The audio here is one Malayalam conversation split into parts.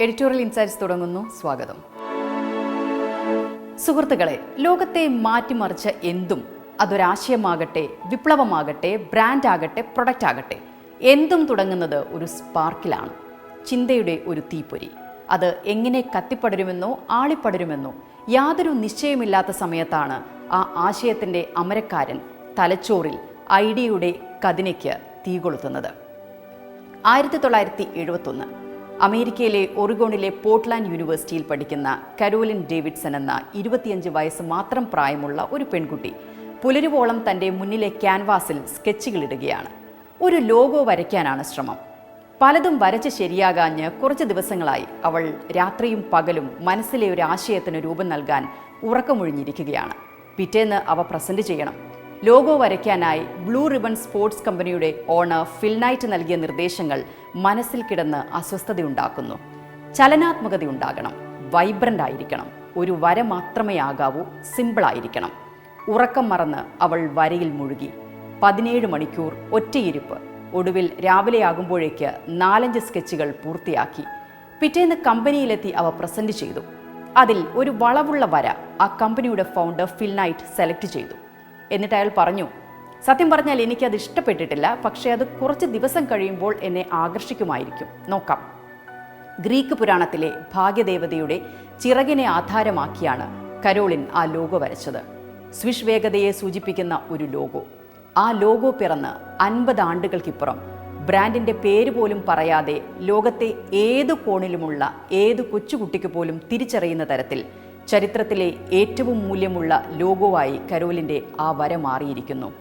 എഡിറ്റോറിയൽ ഇൻസൈറ്റ്സ് തുടങ്ങുന്നു. സ്വാഗതം. സുഹൃത്തുക്കളെ ലോകത്തെ മാറ്റിമറിച്ച എന്തും അതൊരാശയമാകട്ടെ വിപ്ലവമാകട്ടെ ബ്രാൻഡ് ആകട്ടെ പ്രൊഡക്റ്റ് ആകട്ടെ എന്തും തുടങ്ങുന്നത് ഒരു സ്പാർക്കിലാണ്. ചിന്തയുടെ ഒരു തീപ്പൊരി. അത് എങ്ങനെ കത്തിപ്പടരുമെന്നോ ആളിപ്പടരുമെന്നോ യാതൊരു നിശ്ചയമില്ലാത്ത സമയത്താണ് ആ ആശയത്തിന്റെ അമരക്കാരൻ തലച്ചോറിൽ ഐഡിയയുടെ കതിനയ്ക്ക് തീ കൊളുത്തുന്നത് ആയിരത്തി തൊള്ളായിരത്തി എഴുപത്തൊന്ന് അമേരിക്കയിലെ ഒറിഗോണിലെ പോർട്ട്ലാൻഡ് യൂണിവേഴ്സിറ്റിയിൽ പഠിക്കുന്ന കരോലിൻ ഡേവിഡ്സൺ എന്ന ഇരുപത്തിയഞ്ച് വയസ്സ് മാത്രം പ്രായമുള്ള ഒരു പെൺകുട്ടി പുലരുവോളം തന്റെ മുന്നിലെ ക്യാൻവാസിൽ സ്കെച്ചുകൾ ഇടുകയാണ്. ഒരു ലോഗോ വരയ്ക്കാനാണ് ശ്രമം. പലതും വരച്ച് ശരിയാകാഞ്ഞ് കുറച്ച് ദിവസങ്ങളായി അവൾ രാത്രിയും പകലും മനസ്സിലെ ഒരു ആശയത്തിന് രൂപം നൽകാൻ ഉറക്കമൊഴിഞ്ഞിരിക്കുകയാണ്. പിറ്റേന്ന് അവ പ്രസന്റ് ചെയ്യണം. ലോഗോ വരയ്ക്കാനായി ബ്ലൂ റിബൺ സ്പോർട്സ് കമ്പനിയുടെ ഓണർ ഫിൽനൈറ്റ് നൽകിയ നിർദ്ദേശങ്ങൾ മനസ്സിൽ കിടന്ന് അസ്വസ്ഥതയുണ്ടാക്കുന്നു. ചലനാത്മകതയുണ്ടാകണം വൈബ്രന്റ് ആയിരിക്കണം. ഒരു വര മാത്രമേ ആകാവൂ സിമ്പിൾ ആയിരിക്കണം. ഉറക്കം മറന്ന് അവൾ വരയിൽ മുഴുകി. പതിനേഴ് മണിക്കൂർ ഒറ്റയിരിപ്പ്. ഒടുവിൽ രാവിലെയാകുമ്പോഴേക്ക് നാലഞ്ച് സ്കെച്ചുകൾ പൂർത്തിയാക്കി. പിറ്റേന്ന് കമ്പനിയിലെത്തി അവ പ്രസന്റ് ചെയ്തു. അതിൽ ഒരു വളവുള്ള വര ആ കമ്പനിയുടെ ഫൗണ്ടർ ഫിൽനൈറ്റ് സെലക്ട് ചെയ്തു. എന്നിട്ട് അയാൾ പറഞ്ഞു സത്യം പറഞ്ഞാൽ എനിക്കത് ഇഷ്ടപ്പെട്ടിട്ടില്ല പക്ഷേ അത് കുറച്ച് ദിവസം കഴിയുമ്പോൾ എന്നെ ആകർഷിക്കുമായിരിക്കും. നോക്കാം. ഗ്രീക്ക് പുരാണത്തിലെ ഭാഗ്യദേവതയുടെ ചിറകിനെ ആധാരമാക്കിയാണ് കരോളിൻ ആ ലോഗോ വരച്ചത്. സ്വിഷ് വേഗതയെ സൂചിപ്പിക്കുന്ന ഒരു ലോഗോ. ആ ലോഗോ പിറന്ന് അൻപത് ആണ്ടുകൾക്കിപ്പുറം ബ്രാൻഡിന്റെ പേര് പോലും പറയാതെ ലോകത്തെ ഏത് കോണിലുമുള്ള ഏത് കൊച്ചുകുട്ടിക്ക് പോലും തിരിച്ചറിയുന്ന തരത്തിൽ ചരിത്രത്തിലെ ഏറ്റവും മൂല്യമുള്ള ലോഗോവായി കരോലിന്റെ ആ വര മാറിയിരിക്കുന്നു.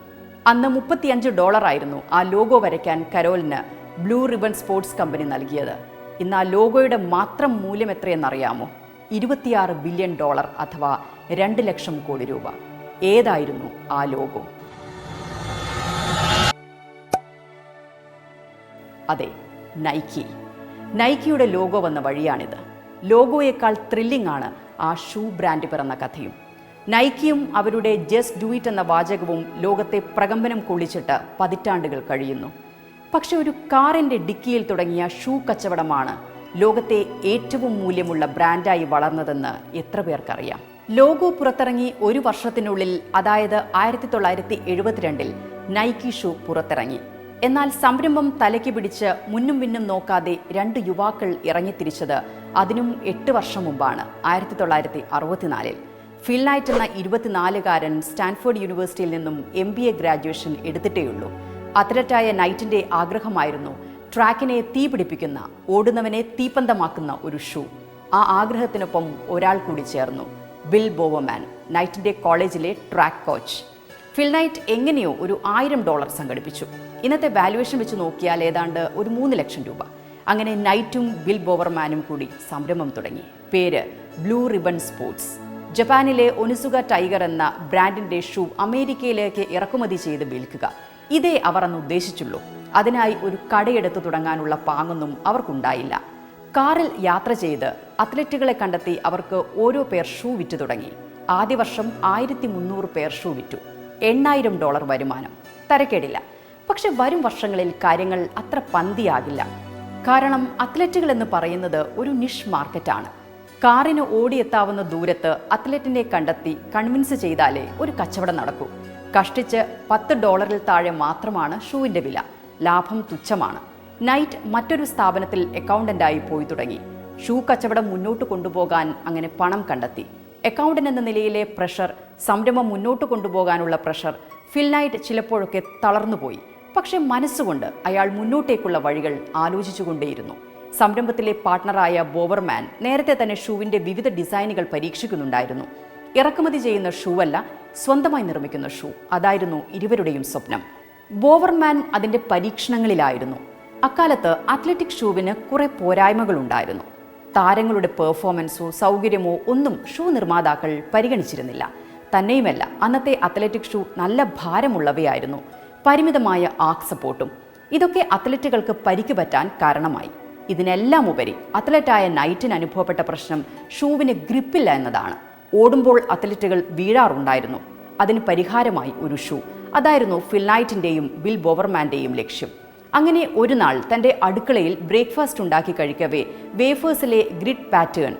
അന്ന് മുപ്പത്തിയഞ്ച് ഡോളറായിരുന്നു ആ ലോഗോ വരയ്ക്കാൻ കരോലിന് ബ്ലൂ റിബൺ സ്പോർട്സ് കമ്പനി നൽകിയത്. ഇന്ന് ആ ലോഗോയുടെ മാത്രം മൂല്യം എത്രയെന്നറിയാമോ? ഇരുപത്തിയാറ് ബില്യൺ ഡോളർ അഥവാ രണ്ട് ലക്ഷം കോടി രൂപ. ഏതായിരുന്നു ആ ലോഗോ? അതെ നൈക്കി. നൈക്കിയുടെ ലോഗോ വന്ന വഴിയാണിത്. ലോഗോയേക്കാൾ ത്രില്ലിംഗ് ആണ് ആ ഷൂ ബ്രാൻഡ് പിറന്ന കഥയും. നൈക്കിയും അവരുടെ ജസ്റ്റ് ഡു ഇറ്റ് എന്ന വാചകവും ലോകത്തെ പ്രകമ്പനം കൊള്ളിച്ചിട്ട് പതിറ്റാണ്ടുകൾ കഴിയുന്നു. പക്ഷെ ഒരു കാറിന്റെ ഡിക്കിയിൽ തുടങ്ങിയ ഷൂ കച്ചവടമാണ് ലോകത്തെ ഏറ്റവും മൂല്യമുള്ള ബ്രാൻഡായി വളർന്നതെന്ന് എത്ര പേർക്കറിയാം. ലോഗോ പുറത്തിറങ്ങി ഒരു വർഷത്തിനുള്ളിൽ അതായത് ആയിരത്തി തൊള്ളായിരത്തി എഴുപത്തിരണ്ടിൽ നൈക്കി ഷൂ പുറത്തിറങ്ങി. എന്നാൽ സംരംഭം തലയ്ക്ക് പിടിച്ച് മുന്നും പിന്നും നോക്കാതെ രണ്ട് യുവാക്കൾ ഇറങ്ങിത്തിരിച്ചത് അതിനും എട്ട് വർഷം മുമ്പാണ്. ആയിരത്തി തൊള്ളായിരത്തി അറുപത്തിനാലിൽ ഫിൽനൈറ്റ് എന്ന ഇരുപത്തിനാലുകാരൻ സ്റ്റാൻഫോർഡ് യൂണിവേഴ്സിറ്റിയിൽ നിന്നും എം ബി എ ഗ്രാജുവേഷൻ എടുത്തിട്ടേയുള്ളൂ. അത്ലറ്റായ നൈറ്റിന്റെ ആഗ്രഹമായിരുന്നു ട്രാക്കിനെ തീ പിടിപ്പിക്കുന്ന ഓടുന്നവനെ തീപ്പന്തമാക്കുന്ന ഒരു ഷൂ. ആ ആഗ്രഹത്തിനൊപ്പം ഒരാൾ കൂടി ചേർന്നു ബിൽ ബോവമാൻ നൈറ്റിന്റെ കോളേജിലെ ട്രാക്ക് കോച്ച്. ഫിൽനൈറ്റ് എങ്ങനെയോ ഒരു ആയിരം ഡോളർ സംഘടിപ്പിച്ചു. ഇന്നത്തെ വാല്യുവേഷൻ വെച്ച് നോക്കിയാൽ ഏതാണ്ട് ഒരു മൂന്ന് ലക്ഷം രൂപ. അങ്ങനെ നൈറ്റും ബിൽ ബോവർമാനും കൂടി സംരംഭം തുടങ്ങി. പേര് ബ്ലൂ റിബൺ സ്പോർട്സ്. ജപ്പാനിലെ ഒനിസുക ടൈഗർ എന്ന ബ്രാൻഡിന്റെ ഷൂ അമേരിക്കയിലേക്ക് ഇറക്കുമതി ചെയ്ത് വിൽക്കുക. ഇതേ അവർ അന്ന് ഉദ്ദേശിച്ചുള്ളൂ. അതിനായി ഒരു കടയെടുത്ത് തുടങ്ങാനുള്ള പാങ്ങൊന്നും അവർക്കുണ്ടായില്ല. കാറിൽ യാത്ര ചെയ്ത് അത്ലറ്റുകളെ കണ്ടെത്തി അവർക്ക് ഓരോ പേർ ഷൂ വിറ്റ് തുടങ്ങി. ആദ്യ വർഷം ആയിരത്തി മുന്നൂറ് പേർ ഷൂ വിറ്റു. എണ്ണായിരം ഡോളർ വരുമാനം. തരക്കേടില്ല. പക്ഷെ വരും വർഷങ്ങളിൽ കാര്യങ്ങൾ അത്ര പന്തിയാകില്ല. കാരണം അത്ലറ്റുകൾ എന്ന് പറയുന്നത് ഒരു നിഷ് മാർക്കറ്റാണ് കാറിന് ഓടിയെത്താവുന്ന ദൂരത്ത് അത്ലറ്റിനെ കണ്ടെത്തി കൺവിൻസ് ചെയ്താലേ ഒരു കച്ചവടം നടക്കൂ. കഷ്ടിച്ച് പത്ത് ഡോളറിൽ താഴെ മാത്രമാണ് ഷൂവിന്റെ വില. ലാഭം തുച്ഛമാണ്. നൈറ്റ് മറ്റൊരു സ്ഥാപനത്തിൽ അക്കൗണ്ടന്റായി പോയി തുടങ്ങി. ഷൂ കച്ചവടം മുന്നോട്ട് കൊണ്ടുപോകാൻ അങ്ങനെ പണം കണ്ടെത്തി. അക്കൗണ്ടന്റ് എന്ന നിലയിലെ പ്രഷർ സംരംഭം മുന്നോട്ട് കൊണ്ടുപോകാനുള്ള പ്രഷർ ഫിൽ നൈറ്റ് ചിലപ്പോഴൊക്കെ തളർന്നുപോയി. പക്ഷെ മനസ്സുകൊണ്ട് അയാൾ മുന്നോട്ടേക്കുള്ള വഴികൾ ആലോചിച്ചുകൊണ്ടേയിരുന്നു. സംരംഭത്തിലെ പാർട്ട്ണറായ ബോവർമാൻ നേരത്തെ തന്നെ ഷൂവിന്റെ വിവിധ ഡിസൈനുകൾ പരീക്ഷിക്കുന്നുണ്ടായിരുന്നു. ഇറക്കുമതി ചെയ്യുന്ന ഷൂ അല്ല സ്വന്തമായി നിർമ്മിക്കുന്ന ഷൂ. അതായിരുന്നു ഇരുവരുടെയും സ്വപ്നം. ബോവർമാൻ അതിന്റെ പരീക്ഷണങ്ങളിലായിരുന്നു. അക്കാലത്ത് അത്ലറ്റിക് ഷൂവിന് കുറെ പോരായ്മകളുണ്ടായിരുന്നു. താരങ്ങളുടെ പെർഫോമൻസോ സൗകര്യമോ ഒന്നും ഷൂ നിർമ്മാതാക്കൾ പരിഗണിച്ചിരുന്നില്ല. തന്നെയുമല്ല അന്നത്തെ അത്ലറ്റിക് ഷൂ നല്ല ഭാരമുള്ളവയായിരുന്നു. പരിമിതമായ ആക് സപ്പോർട്ടും. ഇതൊക്കെ അത്ലറ്റുകൾക്ക് പരിക്ക് പറ്റാൻ കാരണമായി. ഇതിനെല്ലാം ഉപരി അത്ലറ്റായ നൈറ്റിന് അനുഭവപ്പെട്ട പ്രശ്നം ഷൂവിന് ഗ്രിപ്പില്ല എന്നതാണ്. ഓടുമ്പോൾ അത്ലറ്റുകൾ വീഴാറുണ്ടായിരുന്നു. അതിന് പരിഹാരമായി ഒരു ഷൂ. അതായിരുന്നു ഫിൽനൈറ്റിന്റെയും ബിൽ ബോവർമാന്റെയും ലക്ഷ്യം. അങ്ങനെ ഒരു നാൾ തന്റെ അടുക്കളയിൽ ബ്രേക്ക്ഫാസ്റ്റ് ഉണ്ടാക്കി കഴിക്കവേ വേഫേഴ്സിലെ ഗ്രിഡ് പാറ്റേൺ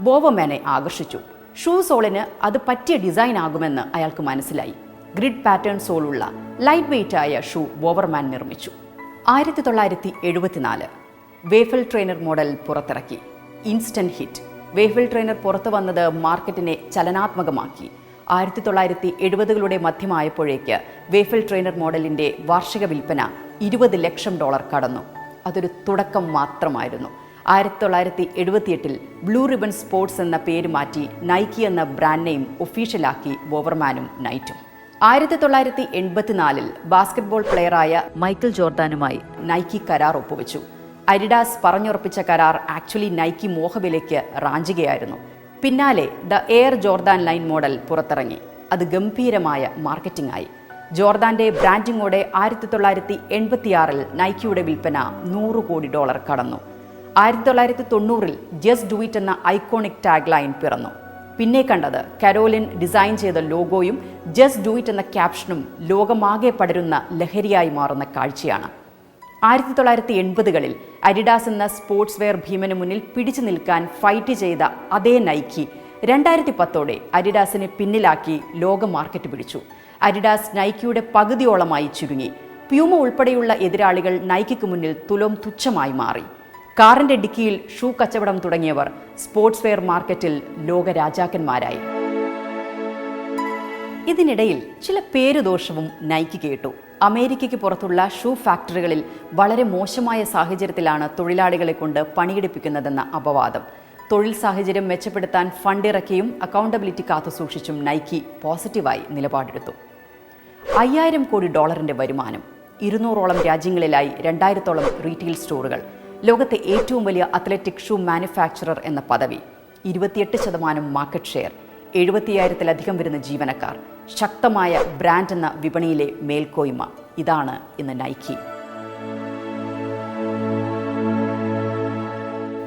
ബോവർമാനെ ആകർഷിച്ചു. ഷൂ സോളിന് അത് പറ്റിയ ഡിസൈൻ ആകുമെന്ന് അയാൾക്ക് മനസ്സിലായി. ഗ്രിഡ് പാറ്റേൺ സോളുള്ള ലൈറ്റ് വെയിറ്റ് ആയ ഷൂ ഓവർമാൻ നിർമ്മിച്ചു. ആയിരത്തി തൊള്ളായിരത്തി എഴുപത്തിനാല് വേഫൽ ട്രെയിനർ മോഡൽ പുറത്തിറക്കി. Instant hit. വേഫൽ ട്രെയിനർ പുറത്തു വന്നത് മാർക്കറ്റിനെ ചലനാത്മകമാക്കി. ആയിരത്തി തൊള്ളായിരത്തി എഴുപതുകളുടെ മധ്യമായപ്പോഴേക്ക് വേഫൽ ട്രെയിനർ മോഡലിന്റെ വാർഷിക വിൽപ്പന ഇരുപത് ലക്ഷം ഡോളർ കടന്നു. അതൊരു തുടക്കം മാത്രമായിരുന്നു. ആയിരത്തി തൊള്ളായിരത്തി എഴുപത്തിയെട്ടിൽ ബ്ലൂ റിബൺ സ്പോർട്സ് എന്ന പേര് മാറ്റി നൈക്കി എന്ന ബ്രാൻഡ് നെയിം ഒഫീഷ്യലാക്കി ബോവർമാനും നൈറ്റും ആയിരത്തി തൊള്ളായിരത്തി എൺപത്തിനാലിൽ ബാസ്കറ്റ്ബോൾ പ്ലെയറായ മൈക്കിൾ ജോർദാനുമായി നൈക്കി കരാർ ഒപ്പുവെച്ചു. അരിഡാസ് പറഞ്ഞുറപ്പിച്ച കരാർ ആക്ച്വലി നൈക്കി മോഹവിലയ്ക്ക് റാഞ്ചുകയായിരുന്നു. പിന്നാലെ the Air Jordan line model പുറത്തിറങ്ങി. അത് ഗംഭീരമായ മാർക്കറ്റിംഗ് ആയി ജോർദാന്റെ ബ്രാൻഡിങ്ങോടെ ആയിരത്തി തൊള്ളായിരത്തി എൺപത്തിയാറിൽ നൈക്കിയുടെ വിൽപ്പന നൂറ് കോടി ഡോളർ കടന്നു. ആയിരത്തി തൊള്ളായിരത്തി തൊണ്ണൂറിൽ ജസ്റ്റ് ഡു ഇറ്റ് എന്ന ഐക്കോണിക് ടാഗ് ലൈൻ പിറന്നു. പിന്നെ കണ്ടത് കരോലിൻ ഡിസൈൻ ചെയ്ത ലോഗോയും ജസ്റ്റ് ഡു ഇറ്റ് എന്ന ക്യാപ്ഷനും ലോകമാകെ പടരുന്ന ലഹരിയായി മാറുന്ന കാഴ്ചയാണ്. ആയിരത്തി തൊള്ളായിരത്തി എൺപതുകളിൽ അരിഡാസ് എന്ന സ്പോർട്സ് വെയർ ഭീമന് മുന്നിൽ പിടിച്ചു നിൽക്കാൻ ഫൈറ്റ് ചെയ്ത അതേ നൈക്കി രണ്ടായിരത്തി പത്തോടെ അരിഡാസിനെ പിന്നിലാക്കി ലോക മാർക്കറ്റ് പിടിച്ചു. അരിഡാസ് നൈക്കിയുടെ പകുതിയോളമായി ചുരുങ്ങി. പ്യൂമ ഉൾപ്പെടെയുള്ള എതിരാളികൾ നൈക്കിക്ക് മുന്നിൽ തുലോം തുച്ഛമായി മാറി. കാറിന്റെ ഡിക്കിയിൽ ഷൂ കച്ചവടം തുടങ്ങിയവർ സ്പോർട്സ് വെയർ മാർക്കറ്റിൽ ലോക രാജാക്കന്മാരായി ഇതിനിടയിൽ ചില പേരുദോഷവും നൈക്കി കേട്ടു. അമേരിക്കയ്ക്ക് പുറത്തുള്ള ഷൂ ഫാക്ടറികളിൽ വളരെ മോശമായ സാഹചര്യത്തിലാണ് തൊഴിലാളികളെ കൊണ്ട് പണിയെടുപ്പിക്കുന്നതെന്ന അപവാദം. തൊഴിൽ സാഹചര്യം മെച്ചപ്പെടുത്താൻ ഫണ്ടിറക്കിയും അക്കൗണ്ടബിലിറ്റി കാത്തുസൂക്ഷിച്ചും നൈക്കി പോസിറ്റീവായി നിലപാടെടുത്തു. അയ്യായിരം കോടി ഡോളറിന്റെ വരുമാനം ഇരുന്നൂറോളം രാജ്യങ്ങളിലായി രണ്ടായിരത്തോളം റീറ്റെയിൽ സ്റ്റോറുകൾ ലോകത്തെ ഏറ്റവും വലിയ അത്ലറ്റിക് ഷൂ മാനുഫാക്ചറർ എന്ന പദവി. ഇരുപത്തിയെട്ട് ശതമാനം മാർക്കറ്റ് ഷെയർ എഴുപത്തിയായിരത്തിലധികം വരുന്ന ജീവനക്കാർ ശക്തമായ ബ്രാൻഡ് എന്ന വിപണിയിലെ മേൽക്കോയ്മ. ഇതാണ് ഇന്ന് നൈക്കി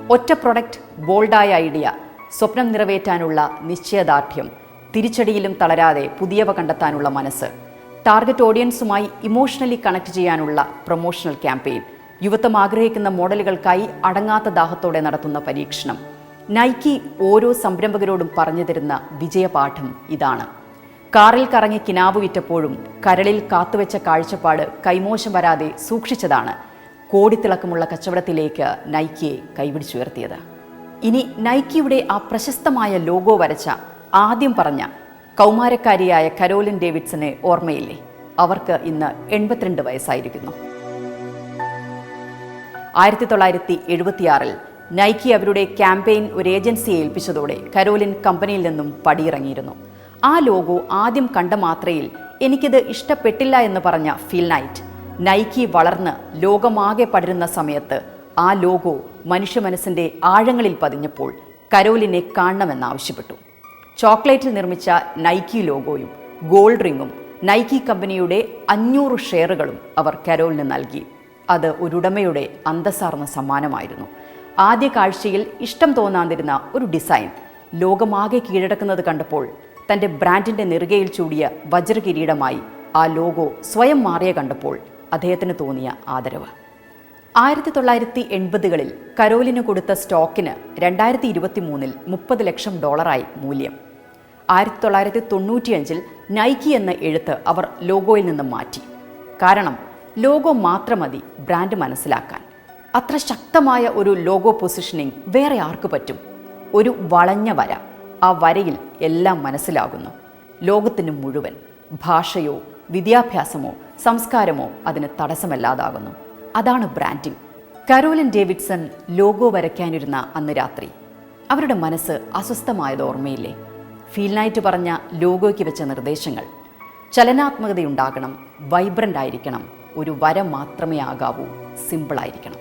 ഒറ്റ പ്രൊഡക്റ്റ് ബോൾഡായ ഐഡിയ സ്വപ്നം നിറവേറ്റാനുള്ള നിശ്ചയദാർഢ്യം തിരിച്ചടിയിലും തളരാതെ പുതിയവ കണ്ടെത്താനുള്ള മനസ്സ് ടാർഗറ്റ് ഓഡിയൻസുമായി ഇമോഷണലി കണക്ട് ചെയ്യാനുള്ള പ്രൊമോഷണൽ ക്യാമ്പയിൻ യുവത്വം ആഗ്രഹിക്കുന്ന മോഡലുകൾക്കായി അടങ്ങാത്ത ദാഹത്തോടെ നടത്തുന്ന പരീക്ഷണം. നൈക്കി ഓരോ സംരംഭകരോടും പറഞ്ഞു തരുന്ന വിജയപാഠം ഇതാണ്. കാറിൽ കറങ്ങി കിനാവ് വിറ്റപ്പോഴും കരളിൽ കാത്തുവെച്ച കാഴ്ചപ്പാട് കൈമോശം വരാതെ സൂക്ഷിച്ചതാണ് കോടിത്തിളക്കമുള്ള കച്ചവടത്തിലേക്ക് നൈക്കിയെ കൈപിടിച്ചുയർത്തിയത്. ഇനി നൈക്കിയുടെ ആ പ്രശസ്തമായ ലോഗോ വരച്ച ആദ്യം പറഞ്ഞ കൗമാരക്കാരിയായ കരോലിൻ ഡേവിഡ്സനെ ഓർമ്മയില്ലേ? അവർക്ക് ഇന്ന് എൺപത്തിരണ്ട് വയസ്സായിരിക്കുന്നു. ആയിരത്തി തൊള്ളായിരത്തി എഴുപത്തിയാറിൽ നൈക്കി അവരുടെ ക്യാമ്പയിൻ ഒരു ഏജൻസിയെ ഏൽപ്പിച്ചതോടെ കരോലിൻ കമ്പനിയിൽ നിന്നും പടിയിറങ്ങിയിരുന്നു. ആ ലോഗോ ആദ്യം കണ്ട മാത്രയിൽ എനിക്കിത് ഇഷ്ടപ്പെട്ടില്ല എന്ന് പറഞ്ഞ ഫിൽ നൈറ്റ് നൈക്കി വളർന്ന് ലോകമാകെ പടരുന്ന സമയത്ത് ആ ലോഗോ മനുഷ്യ മനസ്സിന്റെ ആഴങ്ങളിൽ പതിഞ്ഞപ്പോൾ കരോലിനെ കാണണമെന്നാവശ്യപ്പെട്ടു ചോക്ലേറ്റിൽ നിർമ്മിച്ച നൈക്കി ലോഗോയും ഗോൾഡ് റിങ്ങും നൈക്കി കമ്പനിയുടെ അഞ്ഞൂറ് ഷെയറുകളും അവർ കരോലിന് നൽകി. അത് ഒരുടമയുടെ അന്തസ്സാർന്ന സമ്മാനമായിരുന്നു. ആദ്യ കാഴ്ചയിൽ ഇഷ്ടം തോന്നാതിരുന്ന ഒരു ഡിസൈൻ ലോകമാകെ കീഴടക്കുന്നത് കണ്ടപ്പോൾ തന്റെ ബ്രാൻഡിന്റെ നെറുകയിൽ ചൂടിയ വജ്രകിരീടമായി ആ ലോഗോ സ്വയം മാറിയ കണ്ടപ്പോൾ അദ്ദേഹത്തിന് തോന്നിയ ആദരവ്. ആയിരത്തി തൊള്ളായിരത്തി എൺപതുകളിൽ കരോലിന് കൊടുത്ത സ്റ്റോക്കിന് രണ്ടായിരത്തി ഇരുപത്തി മൂന്നിൽ മുപ്പത് ലക്ഷം ഡോളറായി മൂല്യം. ആയിരത്തി തൊള്ളായിരത്തി തൊണ്ണൂറ്റിയഞ്ചിൽ നൈക്കി എന്ന എഴുത്ത് അവർ ലോഗോയിൽ നിന്നും മാറ്റി. കാരണം ലോഗോ മാത്രം മതി ബ്രാൻഡ് മനസ്സിലാക്കാൻ. അത്ര ശക്തമായ ഒരു ലോഗോ പൊസിഷനിങ് വേറെ ആർക്ക് പറ്റും? ഒരു വളഞ്ഞ വര. ആ വരയിൽ എല്ലാം മനസ്സിലാകുന്നു. ലോകത്തിന് മുഴുവൻ ഭാഷയോ വിദ്യാഭ്യാസമോ സംസ്കാരമോ അതിന് തടസ്സമല്ലാതാകുന്നു. അതാണ് ബ്രാൻഡിംഗ് കരോലിൻ ഡേവിഡ്സൺ ലോഗോ വരയ്ക്കാനിരുന്ന അന്ന് രാത്രി. അവരുടെ മനസ്സ് അസ്വസ്ഥമായത് ഓർമ്മയില്ലേ? ഫീൽ നൈറ്റ് പറഞ്ഞ ലോഗോയ്ക്ക് വെച്ച നിർദ്ദേശങ്ങൾ. ചലനാത്മകതയുണ്ടാകണം വൈബ്രന്റ് ആയിരിക്കണം. ഒരു വരം മാത്രമേ ആകാവൂ. സിമ്പിളായിരിക്കണം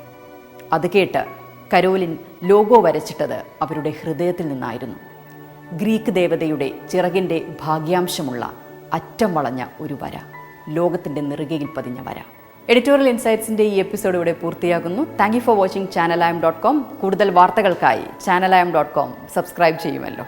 അത് കേട്ട് കരോലിൻ ലോഗോ വരച്ചിട്ടത് അവരുടെ ഹൃദയത്തിൽ നിന്നായിരുന്നു. ഗ്രീക്ക് ദേവതയുടെ ചിറകിന്റെ ഭാഗ്യാംശമുള്ള അറ്റം വളഞ്ഞ ഒരു വര. ലോകത്തിന്റെ നെറുകയിൽ പതിഞ്ഞ വര. എഡിറ്റോറിയൽ ഇൻസൈറ്റ്സിന്റെ ഈ എപ്പിസോഡ് ഇവിടെ പൂർത്തിയാകുന്നു. Thank you for watching ചാനലായം dot com കൂടുതൽ വാർത്തകൾക്കായി ചാനലായം ഡോട്ട് കോം സബ്സ്ക്രൈബ് ചെയ്യുമല്ലോ.